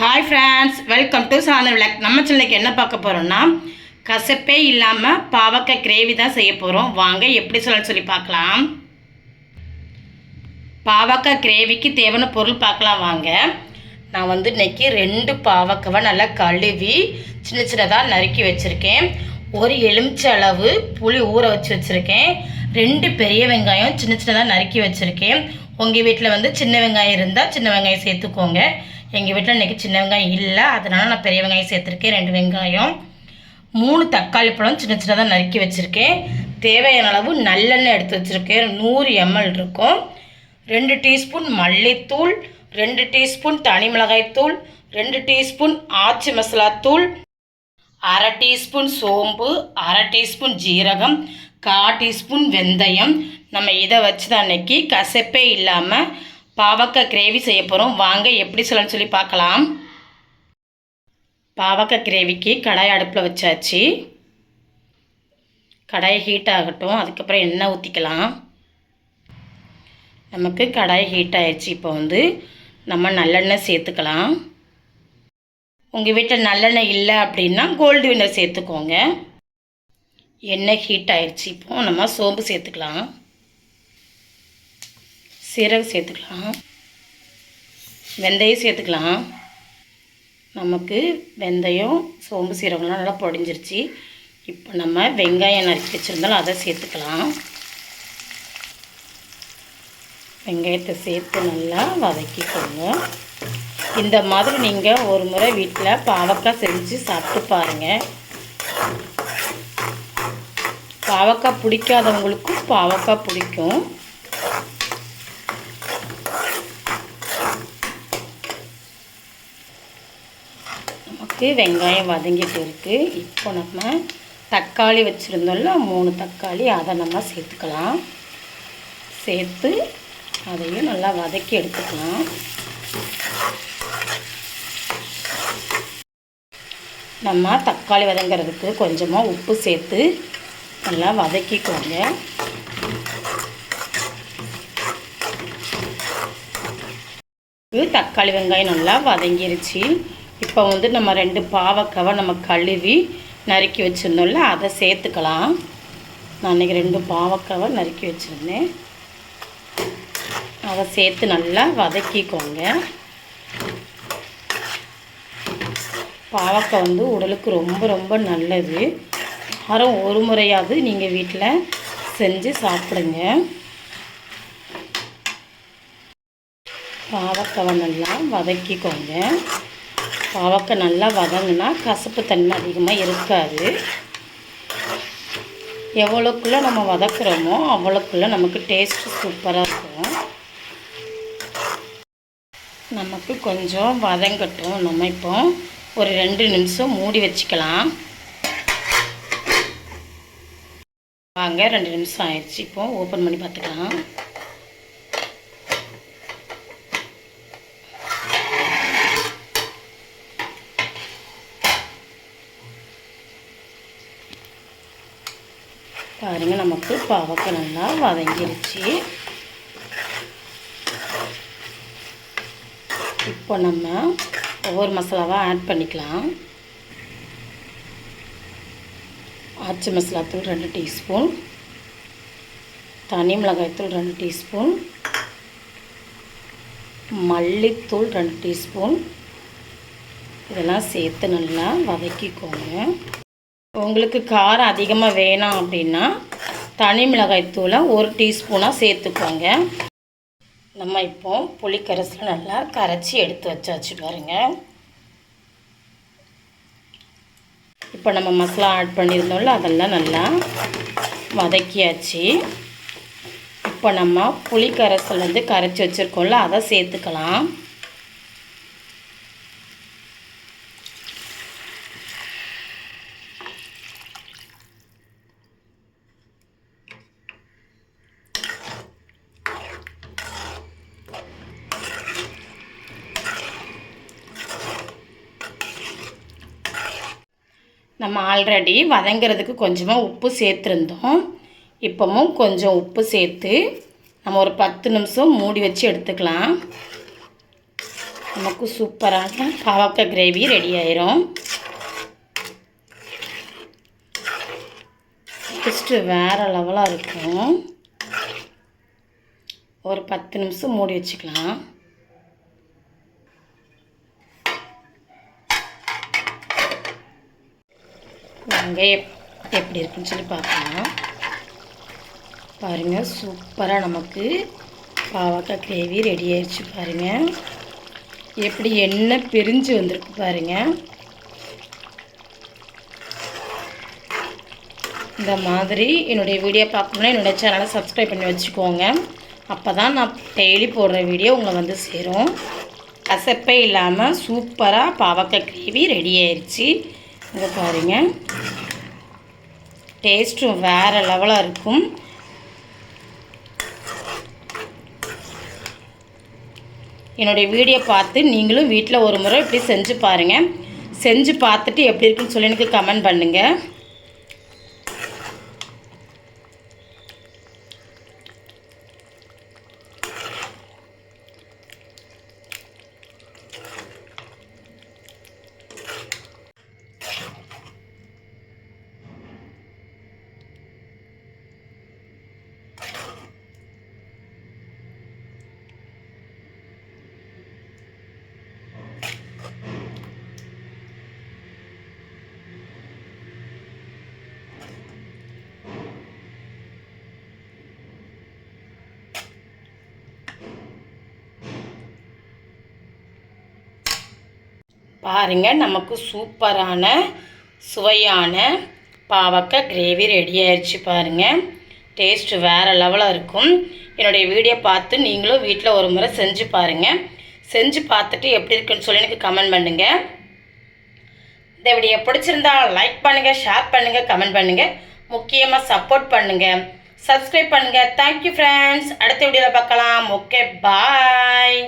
Hi friends welcome to சாதன விளக் நம்ம சின்னைக்கு என்ன பார்க்க போகிறோம்னா கசப்பே இல்லாமல் பாவக்காய் கிரேவி தான் செய்ய போகிறோம் வாங்க எப்படி சொல்லணும்னு சொல்லி பார்க்கலாம். பாவக்காய் கிரேவிக்கு தேவையான பொருள் பார்க்கலாம் வாங்க. நான் வந்து இன்னைக்கு ரெண்டு பாவக்காவை நல்லா கழுவி சின்ன சின்னதாக நறுக்கி வச்சுருக்கேன். ஒரு எலுமிச்சை அளவு புளி ஊற வச்சு வச்சுருக்கேன். ரெண்டு பெரிய வெங்காயம் சின்ன சின்னதாக நறுக்கி வச்சுருக்கேன். உங்கள் வீட்டில் வந்து சின்ன வெங்காயம் இருந்தால் சின்ன வெங்காயம் சேர்த்துக்கோங்க. எங்கள் வீட்டில் இன்றைக்கி சின்ன வெங்காயம் இல்லை. அதனால் நான் பெரிய வெங்காயம் சேர்த்துருக்கேன். ரெண்டு வெங்காயம். மூணு தக்காளி பழம் சின்ன சின்னதாக நறுக்கி வச்சுருக்கேன். தேவையான அளவு நல்லெண்ணெய் எடுத்து வச்சுருக்கேன். நூறு எம்எல் இருக்கும். ரெண்டு டீஸ்பூன் மல்லித்தூள். ரெண்டு டீஸ்பூன் தனி மிளகாய்த்தூள். ரெண்டு டீஸ்பூன் ஆச்சி மசாலாத்தூள் அரை டீஸ்பூன் சோம்பு. அரை டீஸ்பூன் ஜீரகம். கா டீஸ்பூன் வெந்தயம். நம்ம இதை வச்சு தான் அன்னைக்கு கசப்பே இல்லாமல் பாவக்காய் கிரேவி செய்ய போகிறோம் வாங்க எப்படி சொல்லணும்னு சொல்லி பார்க்கலாம். பாவக்காய் கிரேவிக்கு கடாய் அடுப்பில் வச்சாச்சு. கடாய் ஹீட் ஆகட்டும். அதுக்கப்புறம் எண்ணெய் ஊற்றிக்கலாம் நமக்கு கடாய் ஹீட் ஆயிடுச்சு இப்போ வந்து நம்ம நல்லெண்ணெய் சேர்த்துக்கலாம். உங்கள் வீட்டில் நல்லெண்ணெய் இல்லை அப்படின்னா கோல்டு வின்னர் சேர்த்துக்கோங்க. எண்ணெய் ஹீட் ஆயிடுச்சு இப்போ நம்ம சோம்பு சேர்த்துக்கலாம். சீரகம் சேர்த்துக்கலாம். வெந்தயம் சேர்த்துக்கலாம். நமக்கு வெந்தயம் சோம்பு சீரகம்லாம் நல்லா பொடிஞ்சிருச்சு. இப்போ நம்ம வெங்காயம் நறுக்கி வச்சுருந்தாலும் அதை சேர்த்துக்கலாம். வெங்காயத்தை சேர்த்து நல்லா வதக்கிக்கோங்க. இந்த மாதிரி நீங்கள் ஒரு முறை வீட்டில் பாவக்காய் செஞ்சு சாப்பிட்டு பாருங்கள் பாவக்காய் பிடிக்காதவங்களுக்கும் பாவக்காய் பிடிக்கும். அளவுக்கு வெங்காயம் வதங்கிட்டு இருக்குது இப்போ நம்ம தக்காளி வச்சுருந்தோம்ல மூணு தக்காளி அதை நம்ம சேர்த்துக்கலாம். சேர்த்து அதையும் நல்லா வதக்கி எடுத்துக்கலாம். நம்ம தக்காளி வதங்கிறதுக்கு கொஞ்சமாக உப்பு சேர்த்து நல்லா வதக்கிக்கோங்க. இது தக்காளி வெங்காயம் நல்லா வதங்கிருச்சு. இப்போ வந்து நம்ம ரெண்டு பாவக்காவை நம்ம கழுவி நறுக்கி வச்சுருந்தோம்ல அதை சேர்த்துக்கலாம். நான் அன்றைக்கி ரெண்டு பாவக்காவை நறுக்கி வச்சுருந்தேன். அதை சேர்த்து நல்லா வதக்கிக்கோங்க. பாவக்காய் வந்து உடலுக்கு ரொம்ப ரொம்ப நல்லது. வாரம் ஒரு முறையாவது நீங்கள் வீட்டில் செஞ்சு சாப்பிடுங்க. பாவக்காவை நல்லா வதக்கிக்கோங்க. பாவக்காய் நல்லா வதங்கினா கசப்பு தன்மை அதிகமாக இருக்காது. எவ்வளோக்குள்ளே நம்ம வதக்குறோமோ அவ்வளோக்குள்ளே நமக்கு டேஸ்ட் சூப்பராக இருக்கும். நமக்கு கொஞ்சம் வதங்கட்டும். நம்ம இப்போ ஒரு ரெண்டு நிமிஷம் மூடி வச்சுக்கலாம். வாங்க ரெண்டு நிமிஷம் ஆயிடுச்சு. இப்போ ஓப்பன் பண்ணி பார்த்துக்கலாம். பாருங்கள் நமக்கு பாவக்காய் நல்லா வதங்கிருச்சு. இப்போ நம்ம ஒவ்வொரு மசாலாவாக ஆட் பண்ணிக்கலாம். ஆச்சி மசாலாத்தூள் ரெண்டு டீஸ்பூன். தனி மிளகாய்த்தூள் ரெண்டு டீஸ்பூன். மல்லித்தூள் ரெண்டு டீஸ்பூன். இதெல்லாம் சேர்த்து நல்லா வதக்கிக்கோங்க. உங்களுக்கு காரம் அதிகமாக வேணாம் அப்படின்னா தனி மிளகாய்த்தூளை ஒரு டீஸ்பூனாக சேர்த்துக்கோங்க. நம்ம இப்போ புளிக்கரசில் நல்லா கரைச்சி எடுத்து வச்சாச்சு பாருங்க. இப்போ நம்ம மசாலா ஆட் பண்ணியிருந்தோம்ல அதெல்லாம் நல்லா வதக்கியாச்சு. இப்போ நம்ம புளிக்கரசல் வந்து கரைச்சி வச்சுருக்கோம்ல அதை சேர்த்துக்கலாம். நம்ம ஆல்ரெடி வதங்கிறதுக்கு கொஞ்சமாக உப்பு சேர்த்துருந்தோம். இப்போவும் கொஞ்சம் உப்பு சேர்த்து நம்ம ஒரு பத்து நிமிஷம் மூடி வச்சு எடுத்துக்கலாம். நமக்கு சூப்பராக பாவக்காய் கிரேவி ரெடி ஆயிரும். டேஸ்ட்டு வேறு லெவலாக இருக்கும். ஒரு பத்து நிமிஷம் மூடி வச்சுக்கலாம். வாங்க எப்படி இருக்குன்னு சொல்லி பார்க்கலாம். பாருங்கள் சூப்பராக நமக்கு பாவக்காய் கிரேவி ரெடி ஆயிடுச்சு பாருங்கள் எப்படி எண்ணெய் பிரிஞ்சு வந்திருக்கு பாருங்கள் இந்த மாதிரி என்னுடைய வீடியோ பார்க்கணுன்னா என்னுடைய சேனலை சப்ஸ்கிரைப் பண்ணி வச்சுக்கோங்க. அப்போ தான் நான் டெய்லி போடுற வீடியோ உங்களை வந்து சேரும். கசப்பே இல்லாமல் சூப்பராக பாவக்காய் கிரேவி ரெடி ஆயிடுச்சு இதை பாருங்கள் டேஸ்ட்டும் வேறு லெவலாக இருக்கும். என்னுடைய வீடியோ பார்த்து நீங்களும் வீட்டில் ஒரு முறை இப்படி செஞ்சு பாருங்கள் செஞ்சு பார்த்துட்டு எப்படி இருக்குன்னு சொல்லி எனக்கு கமெண்ட் பண்ணுங்கள் பாருங்கள் நமக்கு சூப்பரான சுவையான பாவக்காய் கிரேவி ரெடி ஆயிடுச்சு பாருங்கள் டேஸ்ட்டு வேறு லெவலாக இருக்கும். என்னுடைய வீடியோ பார்த்து நீங்களும் வீட்டில் ஒரு முறை செஞ்சு பாருங்கள் செஞ்சு பார்த்துட்டு எப்படி இருக்குன்னு சொல்லி எனக்கு கமெண்ட் பண்ணுங்கள் இந்த வீடியோ பிடிச்சிருந்தா லைக் பண்ணுங்கள் ஷேர் பண்ணுங்கள் கமெண்ட் பண்ணுங்கள் முக்கியமாக சப்போர்ட் பண்ணுங்கள் சப்ஸ்கிரைப் பண்ணுங்கள் தேங்க்யூ ஃப்ரெண்ட்ஸ் அடுத்த வீடியோவில் பார்க்கலாம். Okay bye